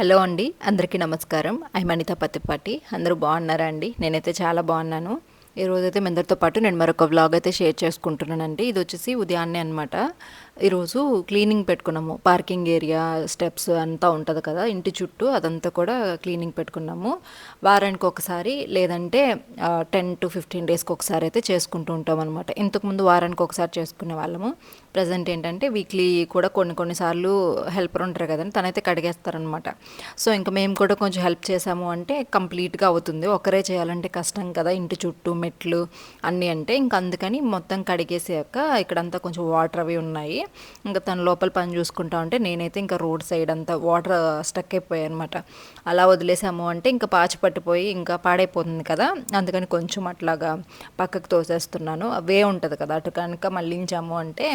Hello అండి అందరికీ నమస్కారం. ఐ అనిత పత్తిపాటి అందరూ బాగున్నారా అండి? నేనైతే చాలా బాగున్నాను. ఈ రోజైతే మీ అందరితో పాటు నేను మరొక వ్లాగ్ అయితే షేర్ చేసుకుంటున్నానండి. ఇది వచ్చేసి ఉదయాన్నే అనమాట ఈరోజు క్లీనింగ్ పెట్టుకున్నాము. పార్కింగ్ ఏరియా స్టెప్స్ అంతా ఉంటుంది కదా ఇంటి చుట్టూ అదంతా కూడా క్లీనింగ్ పెట్టుకున్నాము. వారానికి ఒకసారి లేదంటే టెన్ టు ఫిఫ్టీన్ డేస్కి ఒకసారి అయితే చేసుకుంటూ ఉంటాం అనమాట ఇంతకుముందు వారానికి ఒకసారి చేసుకునే వాళ్ళము. ప్రజెంట్ ఏంటంటే వీక్లీ కూడా కొన్ని కొన్నిసార్లు హెల్పర్ ఉంటారు కదండి తనైతే కడిగేస్తారనమాట సో ఇంకా మేము కూడా కొంచెం హెల్ప్ చేసాము అంటే కంప్లీట్గా అవుతుంది. ఒకరే చేయాలంటే కష్టం కదా ఇంటి చుట్టూ మెట్లు అన్నీ అంటే. ఇంకా అందుకని మొత్తం కడిగేసాక ఇక్కడంతా కొంచెం వాటర్ అవి ఉన్నాయి. ఇంకా తను లోపల పని చూసుకుంటా ఉంటే నేనైతే ఇంకా రోడ్ సైడ్ అంతా వాటర్ స్టక్ అయిపోయాయి అనమాట అలా వదిలేసాము అంటే ఇంకా పాచి పట్టిపోయి ఇంకా పాడైపోతుంది కదా. అందుకని కొంచెం అట్లాగా పక్కకు తోసేస్తున్నాను. వే ఉంటుంది కదా అటు కనుక మళ్ళించాము అంటే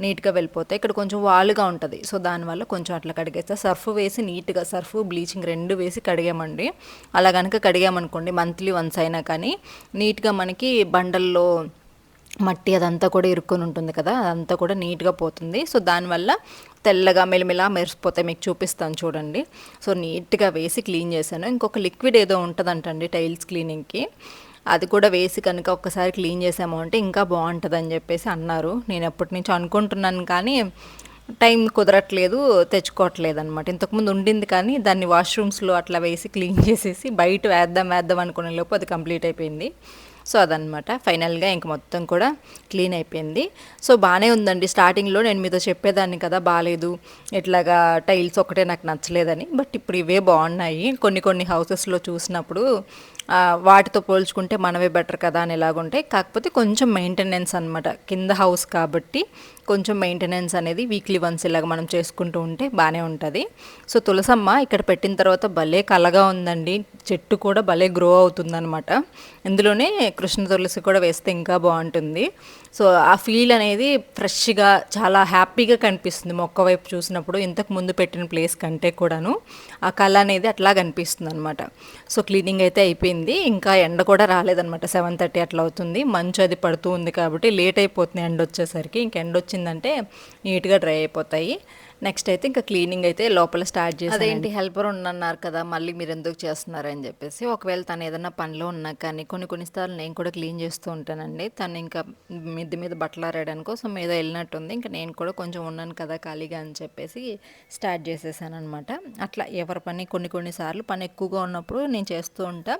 నీట్గా వెళ్ళిపోతాయి. ఇక్కడ కొంచెం వాలుగా ఉంటుంది. సో దానివల్ల కొంచెం అట్లా కడిగేస్తే. సర్ఫ్ వేసి నీట్గా సర్ఫ్ బ్లీచింగ్ రెండు వేసి కడిగామండి. అలా కనుక కడిగామనుకోండి మంత్లీ వన్స్ అయినా కానీ నీట్గా మనకి బండల్లో మట్టి అదంతా కూడా ఇరుక్కొని ఉంటుంది కదా అదంతా కూడా నీట్గా పోతుంది. సో దానివల్ల తెల్లగా మెలిమెలా మెరిసిపోతాయి. మీకు చూపిస్తాను చూడండి. సో నీట్గా వేసి క్లీన్ చేశాను. ఇంకొక లిక్విడ్ ఏదో ఉంటుందంటండి టైల్స్ క్లీనింగ్కి. అది కూడా వేసి కనుక ఒక్కసారి క్లీన్ చేసాము అంటే ఇంకా బాగుంటుందని చెప్పేసి అన్నారు. నేను ఎప్పటి నుంచి అనుకుంటున్నాను కానీ టైం కుదరట్లేదు తెచ్చుకోవట్లేదు అనమాట ఇంతకుముందు ఉండింది కానీ దాన్ని వాష్రూమ్స్లో అట్లా వేసి క్లీన్ చేసేసి బయట వేద్దాం వేద్దాం అనుకునే లోపు అది కంప్లీట్ అయిపోయింది. సో అదనమాట ఫైనల్గా ఇంక మొత్తం కూడా క్లీన్ అయిపోయింది. సో బాగానే ఉందండి. స్టార్టింగ్లో నేను మీతో చెప్పేదాన్ని కదా బాగాలేదు ఇట్లాగా టైల్స్ ఒకటే నాకు నచ్చలేదని. బట్ ఇప్పుడు ఇవే బాగున్నాయి కొన్ని కొన్ని హౌసెస్లో చూసినప్పుడు వాటితో పోల్చుకుంటే మనమే బెటర్ కదా అని ఎలాగుంటాయి కాకపోతే కొంచెం మెయింటెనెన్స్ అనమాట కింద హౌస్ కాబట్టి కొంచెం మెయింటెనెన్స్ అనేది వీక్లీ వన్స్ ఇలాగ మనం చేసుకుంటూ ఉంటే బాగానే ఉంటుంది. సో తులసమ్మ ఇక్కడ పెట్టిన తర్వాత భలే కలగా ఉందండి. చెట్టు కూడా భలే గ్రో అవుతుందన్నమాట. ఇందులోనే కృష్ణ తులసి కూడా వేస్తే ఇంకా బాగుంటుంది. సో ఆ ఫీల్ అనేది ఫ్రెష్గా చాలా హ్యాపీగా కనిపిస్తుంది. మొక్క వైపు చూసినప్పుడు ఇంతకు ముందు పెట్టిన ప్లేస్ కంటే కూడాను ఆ కళ అనేది అట్లా కనిపిస్తుంది అనమాట సో క్లీనింగ్ అయితే అయిపోయింది. ఇంకా ఎండ కూడా రాలేదనమాట సెవెన్ థర్టీ అట్లా అవుతుంది. మంచు అది పడుతూ ఉంది కాబట్టి లేట్ అయిపోతుంది ఎండ వచ్చేసరికి. ఇంక ఎండ వచ్చిందంటే నీట్గా డ్రై అయిపోతాయి. నెక్స్ట్ అయితే ఇంకా క్లీనింగ్ అయితే లోపల స్టార్ట్ చేసి అదేంటి హెల్పర్ ఉండన్నారు కదా మళ్ళీ మీరు ఎందుకు చేస్తున్నారని చెప్పేసి. ఒకవేళ తను ఏదైనా పనిలో ఉన్నా కానీ కొన్ని కొన్నిసార్లు నేను కూడా క్లీన్ చేస్తూ ఉంటానండి. తను ఇంకా మిద్ది మీద బట్టలు ఆరాడాను కోసం ఏదో వెళ్ళినట్టుంది. ఇంకా నేను కూడా కొంచెం ఉన్నాను కదా ఖాళీగా అని చెప్పేసి స్టార్ట్ చేసేసాను అనమాట అట్లా ఎవరి పని కొన్ని కొన్నిసార్లు పని ఎక్కువగా ఉన్నప్పుడు నేను చేస్తూ ఉంటా.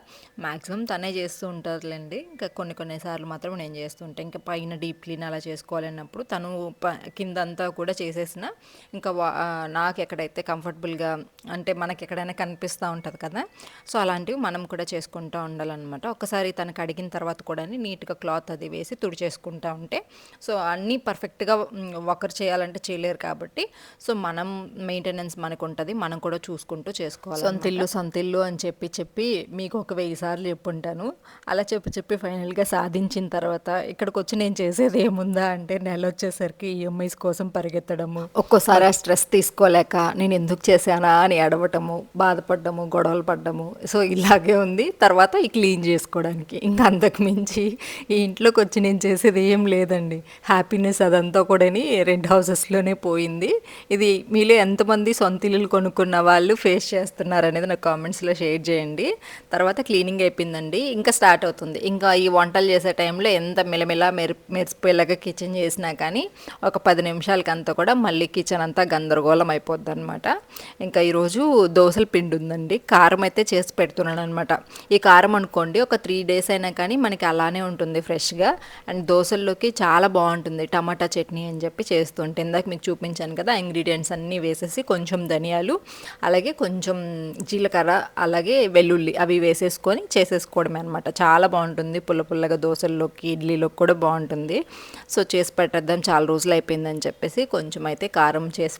మ్యాక్సిమం తనే చేస్తూ ఉంటారులేండి. ఇంకా కొన్ని కొన్నిసార్లు మాత్రం నేను చేస్తూ ఉంటాను ఇంకా పైన డీప్ క్లీన్ అలా చేసుకోవాలన్నప్పుడు తను కిందంతా కూడా చేసేసిన ఇంకా నాకు ఎక్కడైతే కంఫర్టబుల్గా అంటే మనకి ఎక్కడైనా కనిపిస్తూ ఉంటుంది కదా సో అలాంటివి మనం కూడా చేసుకుంటూ ఉండాలన్నమాట. ఒకసారి తనకు అడిగిన తర్వాత కూడా నీట్గా క్లాత్ అది వేసి తుడిచేసుకుంటూ ఉంటే సో అన్నీ పర్ఫెక్ట్గా ఒకరు చేయాలంటే చేయలేరు కాబట్టి సో మనం మెయింటెనెన్స్ మనకు ఉంటుంది మనం కూడా చూసుకుంటూ చేసుకోవాలి సొంత ఇల్లు సొంత ఇల్లు అని చెప్పి చెప్పి మీకు ఒక వెయ్యి సార్లు చెప్పుంటాను. అలా చెప్పి చెప్పి ఫైనల్గా సాధించిన తర్వాత ఇక్కడికి వచ్చి నేను చేసేది ఏముందా అంటే నెల వచ్చేసరికి ఈఎంఐస్ కోసం పరిగెత్తడము. ఒక్కోసారి ఆ స్ట్రెస్ తీసుకోలేక నేను ఎందుకు చేశానా అని అడవటము బాధపడ్డము గొడవలు పడ్డము. సో ఇలాగే ఉంది. తర్వాత ఈ క్లీన్ చేసుకోవడానికి. ఇంకా అంతకు మించి ఈ ఇంట్లోకి వచ్చి నేను చేసేది ఏం లేదండి. హ్యాపీనెస్ అదంతా కూడా రెండు హౌసెస్లోనే పోయింది. ఇది మీలో ఎంతమంది సొంత ఇల్లులు కొనుక్కున్న వాళ్ళు ఫేస్ చేస్తున్నారు అనేది నాకు కామెంట్స్లో షేర్ చేయండి. తర్వాత క్లీనింగ్ అయిపోయిందండి. ఇంకా స్టార్ట్ అవుతుంది. ఇంకా ఈ వంటలు చేసే టైంలో ఎంత మెలమెల మెరి మెరిసిపోయేలాగా కిచెన్ చేసినా కానీ ఒక పది నిమిషాలకి అంతా కూడా మళ్ళీ కిచెన్ అంతా గందరగోళం అయిపోద్ది అనమాట ఇంకా ఈరోజు దోశల పిండి ఉందండి కారం అయితే చేసి పెడుతున్నాను అనమాట ఈ కారం అనుకోండి ఒక త్రీ డేస్ అయినా కానీ మనకి అలానే ఉంటుంది ఫ్రెష్గా. అండ్ దోశల్లోకి చాలా బాగుంటుంది. టమాటా చట్నీ అని చెప్పి చేస్తుంటే ఇందాక మీకు చూపించాను కదా ఇంగ్రీడియంట్స్ అన్నీ వేసేసి కొంచెం ధనియాలు అలాగే కొంచెం జీలకర్ర అలాగే వెల్లుల్లి అవి వేసేసుకొని చేసేసుకోవడమే అనమాట చాలా బాగుంటుంది. పుల్ల పుల్లగా దోశల్లోకి ఇడ్లీలోకి కూడా బాగుంటుంది. సో చేసి పెట్టేద్దాం. చాలా రోజులు అయిపోయిందని చెప్పేసి కొంచెం అయితే కారం చేసి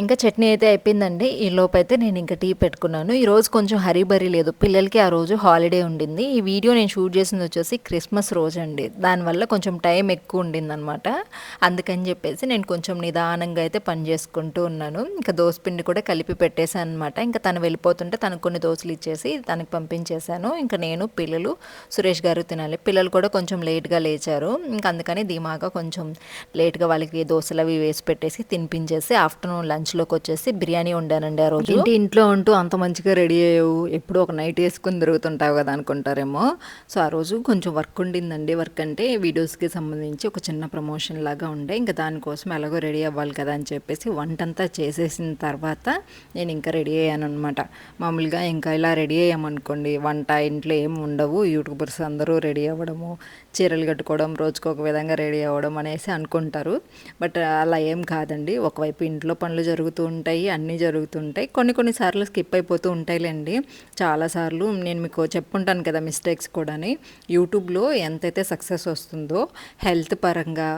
ఇంకా చట్నీ అయితే అయిపోయిందండి. ఈ లోపైతే నేను ఇంకా టీ పెట్టుకున్నాను. ఈ రోజు కొంచెం హరీబరీ లేదు. పిల్లలకి ఆ రోజు హాలిడే ఉండింది. ఈ వీడియో నేను షూట్ చేసింది వచ్చేసి క్రిస్మస్ రోజు అండి దానివల్ల కొంచెం టైం ఎక్కువ ఉండింది అనమాట అందుకని చెప్పేసి నేను కొంచెం నిదానంగా అయితే పని చేసుకుంటూ ఉన్నాను. ఇంకా పిండి కూడా కలిపి పెట్టేశాను అనమాట ఇంకా తను వెళ్ళిపోతుంటే తనకు కొన్ని దోశలు ఇచ్చేసి తనకు పంపించేశాను. ఇంకా నేను పిల్లలు సురేష్ గారు తినాలి. పిల్లలు కూడా కొంచెం లేట్గా లేచారు. ఇంకా అందుకని ధీమాగా కొంచెం లేట్గా వాళ్ళకి దోశలు అవి వేసి పెట్టేసి తినిపించేసి ఆఫ్టర్నూన్ లంచ్ లంచ్లోకి వచ్చేసి బిర్యానీ వండానండి ఆ రోజు. ఇంటి ఇంట్లో ఉంటూ అంత మంచిగా రెడీ అయ్యావు. ఎప్పుడు ఒక నైట్ వేసుకుని తిరుగుతుంటావు కదా అనుకుంటారేమో. సో ఆ రోజు కొంచెం వర్క్ ఉండిందండి. వర్క్ అంటే వీడియోస్కి సంబంధించి ఒక చిన్న ప్రమోషన్ లాగా ఉండే. ఇంకా దానికోసం ఎలాగో రెడీ అవ్వాలి కదా అని చెప్పేసి వంటంతా చేసేసిన తర్వాత నేను ఇంకా రెడీ అయ్యాను అనమాట మామూలుగా ఇంకా ఇలా రెడీ అయ్యామనుకోండి వంట ఇంట్లో ఏం ఉండవు. యూట్యూబర్స్ అందరూ రెడీ అవ్వడము చీరలు కట్టుకోవడం రోజుకు ఒక విధంగా రెడీ అవ్వడం అనేసి అనుకుంటారు. బట్ అలా ఏం కాదండి. ఒకవైపు ఇంట్లో పనులు జరుగుతూ ఉంటాయి అన్నీ జరుగుతుంటాయి కొన్ని కొన్నిసార్లు స్కిప్ అయిపోతూ ఉంటాయిలేండి. చాలాసార్లు నేను మీకు చెప్పుంటాను కదా మిస్టేక్స్ కూడాని. యూట్యూబ్లో ఎంతైతే సక్సెస్ వస్తుందో హెల్త్ పరంగా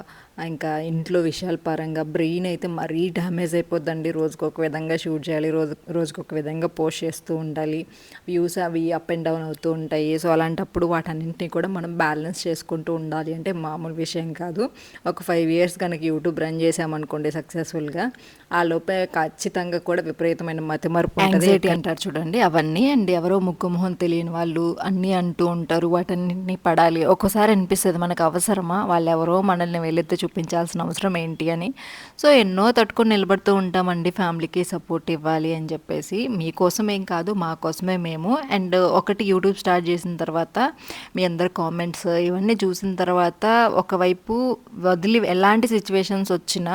ఇంకా ఇంట్లో విషయాల పరంగా బ్రెయిన్ అయితే మరీ డ్యామేజ్ అయిపోద్దండి. రోజుకు ఒక విధంగా షూట్ చేయాలి రోజు రోజుకు ఒక విధంగా పోస్ట్ చేస్తూ ఉండాలి. వ్యూస్ అవి అప్ అండ్ డౌన్ అవుతూ ఉంటాయి. సో అలాంటప్పుడు వాటన్నింటినీ కూడా మనం బ్యాలెన్స్ చేసుకుంటూ ఉండాలి. అంటే మామూలు విషయం కాదు. ఒక ఫైవ్ ఇయర్స్ కనుక యూట్యూబ్ రన్ చేసామనుకోండి సక్సెస్ఫుల్గా ఆ లోపే ఖచ్చితంగా కూడా విపరీతమైన మతిమరుపు ఉంటుంది. అంటారు చూడండి. అవన్నీ అండి. ఎవరో ముక్కు మొహం తెలియని వాళ్ళు అన్నీ అంటూ ఉంటారు. వాటన్నింటినీ పడాలి. ఒక్కోసారి అనిపిస్తుంది మనకు అవసరమా? వాళ్ళు ఎవరో మనల్ని వెళ్ళెత్తి చూపించాల్సిన అవసరం ఏంటి అని. సో ఎన్నో తట్టుకొని నిలబడుతూ ఉంటామండి ఫ్యామిలీకి సపోర్ట్ ఇవ్వాలి అని చెప్పేసి. మీకోసమేం కాదు మా కోసమే మేము. అండ్ ఒకటి యూట్యూబ్ స్టార్ట్ చేసిన తర్వాత మీ అందరి కామెంట్స్ ఇవన్నీ చూసిన తర్వాత ఒకవైపు వదిలి ఎలాంటి సిచ్యువేషన్స్ వచ్చినా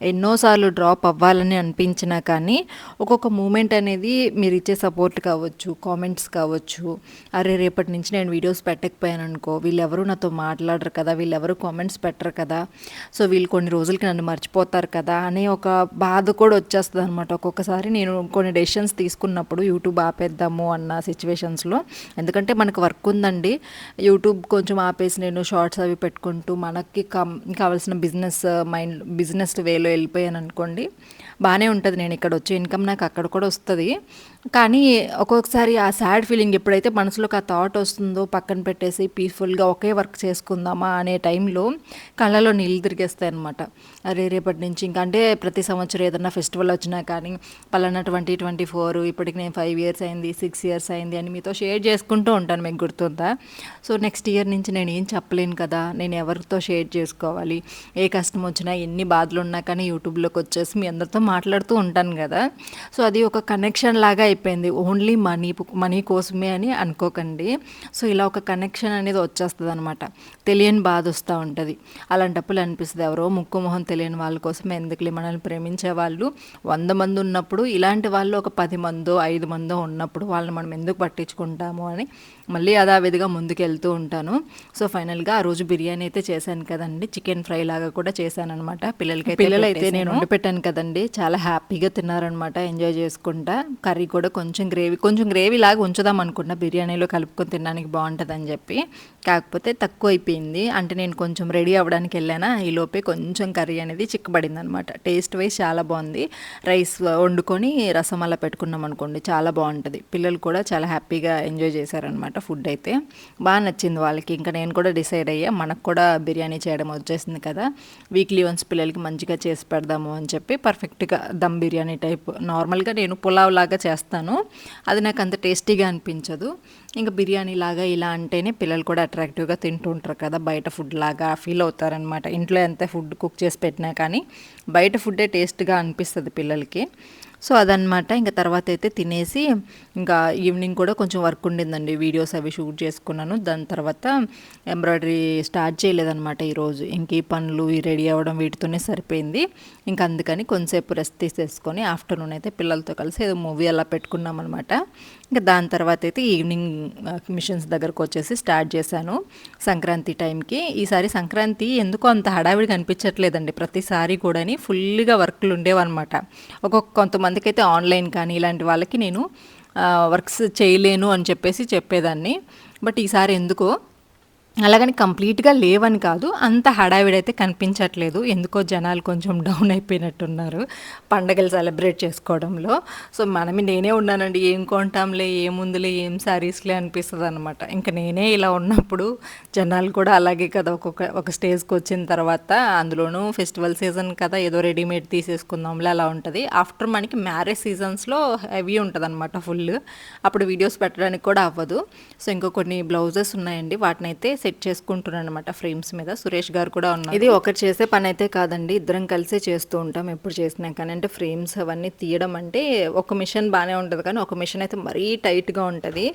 ఎన్నోసార్లు డ్రాప్ అవ్వాలని అనిపించినా కానీ ఒక్కొక్క మూమెంట్ అనేది మీరు ఇచ్చే సపోర్ట్ కావచ్చు కామెంట్స్ కావచ్చు. అరే రేపటి నుంచి నేను వీడియోస్ పెట్టకపోయాను అనుకో వీళ్ళెవరు నాతో మాట్లాడరు కదా వీళ్ళెవరు కామెంట్స్ పెట్టరు కదా. సో వీళ్ళు కొన్ని రోజులకి నన్ను మర్చిపోతారు కదా అనే ఒక బాధ కూడా వచ్చేస్తుంది అనమాట ఒక్కొక్కసారి నేను కొన్ని డెసిషన్స్ తీసుకున్నప్పుడు యూట్యూబ్ ఆపేద్దాము అన్న సిచ్యువేషన్స్లో ఎందుకంటే మనకు వర్క్ ఉందండి. యూట్యూబ్ కొంచెం ఆపేసి నేను షార్ట్స్ అవి పెట్టుకుంటూ మనకి కం కావాల్సిన బిజినెస్ మైండ్ బిజినెస్ వేలో వెళ్ళిపోయాను అనుకోండి. బాగానే ఉంటుంది నేను ఇక్కడ వచ్చే ఇన్కమ్ నాకు అక్కడ కూడా వస్తుంది. కానీ ఒక్కొక్కసారి ఆ సాడ్ ఫీలింగ్ ఎప్పుడైతే మనసులోకి ఆ థాట్ వస్తుందో పక్కన పెట్టేసి పీస్ఫుల్గా ఒకే వర్క్ చేసుకుందామా అనే టైంలో కళ్ళలో నీళ్ళు తిరిగేస్తాయి అనమాట అరే రేపటి నుంచి ఇంకా అంటే ప్రతి సంవత్సరం ఏదైనా ఫెస్టివల్ వచ్చినా కానీ పలానా ట్వంటీ ట్వంటీ ఫోర్ ఇప్పటికి నేను ఫైవ్ ఇయర్స్ అయింది సిక్స్ ఇయర్స్ అయింది అని మీతో షేర్ చేసుకుంటూ ఉంటాను మీకు గుర్తుందా? సో నెక్స్ట్ ఇయర్ నుంచి నేను ఏం చెప్పలేను కదా నేను ఎవరితో షేర్ చేసుకోవాలి? ఏ కష్టం వచ్చినా ఎన్ని బాధలు ఉన్నా కానీ యూట్యూబ్లోకి వచ్చేసి మీ అందరితో మాట్లాడుతూ ఉంటాను కదా. సో అది ఒక కనెక్షన్ లాగా అయిపోయింది. ఓన్లీ మనీ మనీ కోసమే అని అనుకోకండి. సో ఇలా ఒక కనెక్షన్ అనేది వచ్చేస్తుంది అనమాట తెలియని బాధ వస్తూ ఉంటుంది. అలాంటప్పుడు అనిపిస్తుంది ఎవరో ముక్కు మొహం తెలియని వాళ్ళ కోసం ఎందుకులే మనల్ని ప్రేమించే వాళ్ళు? వంద మంది ఉన్నప్పుడు ఇలాంటి వాళ్ళు ఒక పది మందో ఐదు మందో ఉన్నప్పుడు వాళ్ళని మనం ఎందుకు పట్టించుకుంటాము అని మళ్ళీ అదావిధిగా ముందుకు వెళ్తూ ఉంటాను. సో ఫైనల్గా ఆ రోజు బిర్యానీ అయితే చేశాను కదండి. చికెన్ ఫ్రై లాగా కూడా చేశాను అనమాట పిల్లలకి పిల్లలు అయితే నేను వండి పెట్టాను కదండి. చాలా హ్యాపీగా తిన్నారనమాట ఎంజాయ్ చేసుకుంటా. కర్రీ కూడా కొంచెం గ్రేవీ కొంచెం గ్రేవీ లాగా ఉంచుదాం అనుకున్నా బిర్యానీలో కలుపుకొని తినడానికి బాగుంటుందని చెప్పి. కాకపోతే తక్కువ అయిపోయింది. అంటే నేను కొంచెం రెడీ అవ్వడానికి వెళ్ళానా ఈ లోపే కొంచెం కర్రీ అనేది చిక్కబడింది అనమాట టేస్ట్ వైజ్ చాలా బాగుంది. రైస్ వండుకొని రసం అలా పెట్టుకున్నాం అనుకోండి చాలా బాగుంటుంది. పిల్లలు కూడా చాలా హ్యాపీగా ఎంజాయ్ చేశారనమాట ఫుడ్ అయితే. బాగా నచ్చింది వాళ్ళకి. ఇంకా నేను కూడా డిసైడ్ అయ్యా మనకు కూడా బిర్యానీ చేయడం వచ్చేసింది కదా. వీక్లీ వన్స్ పిల్లలకి మంచిగా చేసి పెడదాము అని చెప్పి పర్ఫెక్ట్గా దమ్ బిర్యానీ టైప్ నార్మల్గా నేను పులావ్ లాగా చేస్తాను. అది నాకు అంత టేస్టీగా అనిపించదు. ఇంకా బిర్యానీ లాగా ఇలా అంటేనే పిల్లలు కూడా అట్రాక్టివ్గా తింటూ ఉంటారు కదా బయట ఫుడ్ లాగా ఫీల్ అవుతారనమాట ఇంట్లో ఎంత ఫుడ్ కుక్ చేసి పెట్టినా కానీ బయట ఫుడ్డే టేస్ట్గా అనిపిస్తుంది పిల్లలకి. సో అదనమాట ఇంకా తర్వాత అయితే తినేసి ఇంకా ఈవినింగ్ కూడా కొంచెం వర్క్ ఉండిందండి. వీడియోస్ అవి షూట్ చేసుకున్నాను. దాని తర్వాత ఎంబ్రాయిడరీ స్టార్ట్ చేయలేదన్నమాట ఈరోజు ఇంక ఈ పనులు ఈ రెడీ అవ్వడం వీటితోనే సరిపోయింది. ఇంకా అందుకని కొంతసేపు రెస్ట్ తీసేసుకొని ఆఫ్టర్నూన్ అయితే పిల్లలతో కలిసి ఏదో మూవీ అలా పెట్టుకున్నాం అనమాట ఇంకా దాని తర్వాత అయితే ఈవినింగ్ మిషన్స్ దగ్గరకు వచ్చేసి స్టార్ట్ చేశాను సంక్రాంతి టైంకి. ఈసారి సంక్రాంతి ఎందుకో అంత హడావిడి కనిపించట్లేదండి. ప్రతిసారి కూడాని ఫుల్గా వర్క్లు ఉండేవన్నమాట. ఒక్కొక్క కొంతమందికి అయితే ఆన్లైన్ కానీ ఇలాంటి వాళ్ళకి నేను వర్క్స్ చేయలేను అని చెప్పేసి చెప్పేదాన్ని. బట్ ఈసారి ఎందుకో అలాగని కంప్లీట్గా లేవని కాదు అంత హడావిడైతే కనిపించట్లేదు. ఎందుకో జనాలు కొంచెం డౌన్ అయిపోయినట్టున్నారు పండగలు సెలబ్రేట్ చేసుకోవడంలో. సో మనమి నేనే ఉన్నానండి ఏం కొంటాంలే ఏముందిలే ఏం శారీస్లే అనిపిస్తుంది అనమాట ఇంకా నేనే ఇలా ఉన్నప్పుడు జనాలు కూడా అలాగే కదా ఒక్కొక్క ఒక స్టేజ్కి వచ్చిన తర్వాత అందులోనూ ఫెస్టివల్ సీజన్ కదా ఏదో రెడీమేడ్ తీసేసుకుందాంలే అలా ఉంటుంది. ఆఫ్టర్ మనకి మ్యారేజ్ సీజన్స్లో హెవీ ఉంటుంది అనమాట ఫుల్. అప్పుడు వీడియోస్ పెట్టడానికి కూడా అవ్వదు. సో ఇంకా కొన్ని బ్లౌజెస్ ఉన్నాయండి వాటినైతే సెట్ చేసుకుంటున్నాను అనమాట ఫ్రేమ్స్ మీద. సురేష్ గారు కూడా ఉన్నారు. ఇది ఒకటి చేసే పని అయితే కాదండి. ఇద్దరం కలిసే చేస్తూ ఉంటాం ఎప్పుడు చేసినా కానీ. అంటే ఫ్రేమ్స్ అవన్నీ తీయడం అంటే ఒక మిషన్ బాగానే ఉంటుంది కానీ ఒక మిషన్ అయితే మరీ టైట్గా ఉంటుంది.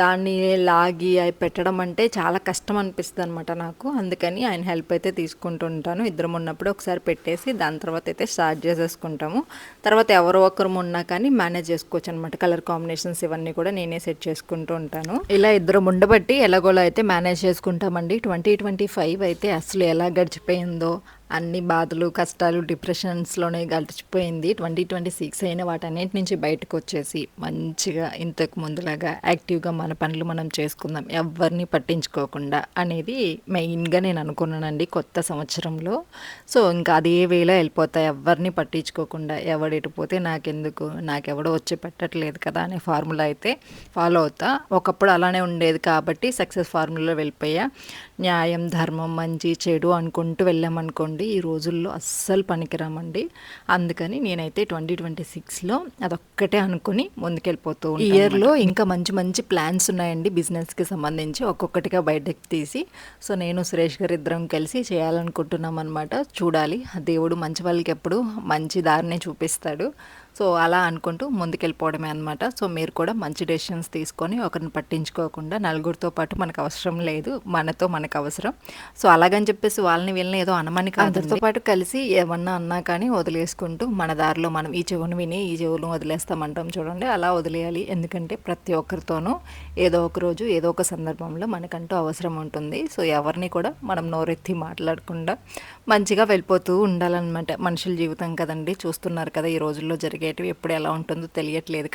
దాన్ని లాగి అవి పెట్టడం అంటే చాలా కష్టం అనిపిస్తుంది అనమాట నాకు. అందుకని ఆయన హెల్ప్ అయితే తీసుకుంటుంటాను ఇద్దరం ఉన్నప్పుడు ఒకసారి పెట్టేసి దాని తర్వాత అయితే స్టార్ట్ చేసేసుకుంటాము. తర్వాత ఎవరో ఒకరు ఉన్నా కానీ మేనేజ్ చేసుకోవచ్చు అనమాట కలర్ కాంబినేషన్స్ ఇవన్నీ కూడా నేనే సెట్ చేసుకుంటూ ఉంటాను. ఇలా ఇద్దరం ఉండబట్టి ఎలాగోలా అయితే మేనేజ్ చేసుకుంటాను చేసుకుంటామండి ట్వంటీ ట్వంటీ ఫైవ్ అయితే అసలు ఎలా గడిచిపోయిందో అన్ని బాధలు కష్టాలు డిప్రెషన్స్లోనే గడిచిపోయింది. ట్వంటీ ట్వంటీ సిక్స్ అయిన వాటన్నిటి నుంచి బయటకు వచ్చేసి మంచిగా ఇంతకు ముందులాగా యాక్టివ్గా మన పనులు మనం చేసుకుందాం ఎవరిని పట్టించుకోకుండా అనేది మెయిన్గా నేను అనుకున్నానండి కొత్త సంవత్సరంలో. సో ఇంకా అదే వేలో వెళ్ళిపోతాయి ఎవరిని పట్టించుకోకుండా ఎవడెటిపోతే నాకెందుకు నాకెవడో వచ్చి పెట్టట్లేదు కదా అనే ఫార్ములా అయితే ఫాలో అవుతా. ఒకప్పుడు అలానే ఉండేది కాబట్టి సక్సెస్ ఫార్ములా వెళ్ళిపోయా. న్యాయం ధర్మం మంచి చెడు అనుకుంటూ వెళ్ళామనుకోండి ఈ రోజుల్లో అస్సలు పనికిరామండి. అందుకని నేనైతే ట్వంటీ ట్వంటీ సిక్స్లో అదొక్కటే అనుకుని ముందుకెళ్ళిపోతూ ఈ ఇయర్లో ఇంకా మంచి మంచి ప్లాన్స్ ఉన్నాయండి బిజినెస్కి సంబంధించి. ఒక్కొక్కటిగా బయటకు తీసి సో నేను సురేష్ గారు ఇద్దరం కలిసి చేయాలనుకుంటున్నాం అనమాట చూడాలి ఆ దేవుడు మంచి వాళ్ళకి ఎప్పుడు మంచి దారిని చూపిస్తాడు. సో అలా అనుకుంటూ ముందుకెళ్ళిపోవడమే అనమాట సో మీరు కూడా మంచి డెసిషన్స్ తీసుకొని ఒకరిని పట్టించుకోకుండా నలుగురితో పాటు మనకు అవసరం లేదు మనతో మనకు అవసరం. సో అలాగని చెప్పేసి వాళ్ళని వీళ్ళని ఏదో అనమని కాదు అందరితో పాటు కలిసి ఏమన్నా అన్నా కానీ వదిలేసుకుంటూ మన దారిలో మనం ఈ చెవును విని ఈ చెవులను వదిలేస్తామంటాం చూడండి. అలా వదిలేయాలి. ఎందుకంటే ప్రతి ఒక్కరితోనూ ఏదో ఒక రోజు ఏదో ఒక సందర్భంలో మనకంటూ అవసరం ఉంటుంది. సో ఎవరిని కూడా మనం నోరెత్తి మాట్లాడకుండా మంచిగా వెళ్ళిపోతూ ఉండాలన్నమాట. మనుషుల జీవితం కదండి. చూస్తున్నారు కదా ఈ రోజుల్లో జరిగేటివి ఎప్పుడు ఎలా ఉంటుందో తెలియట్లేదు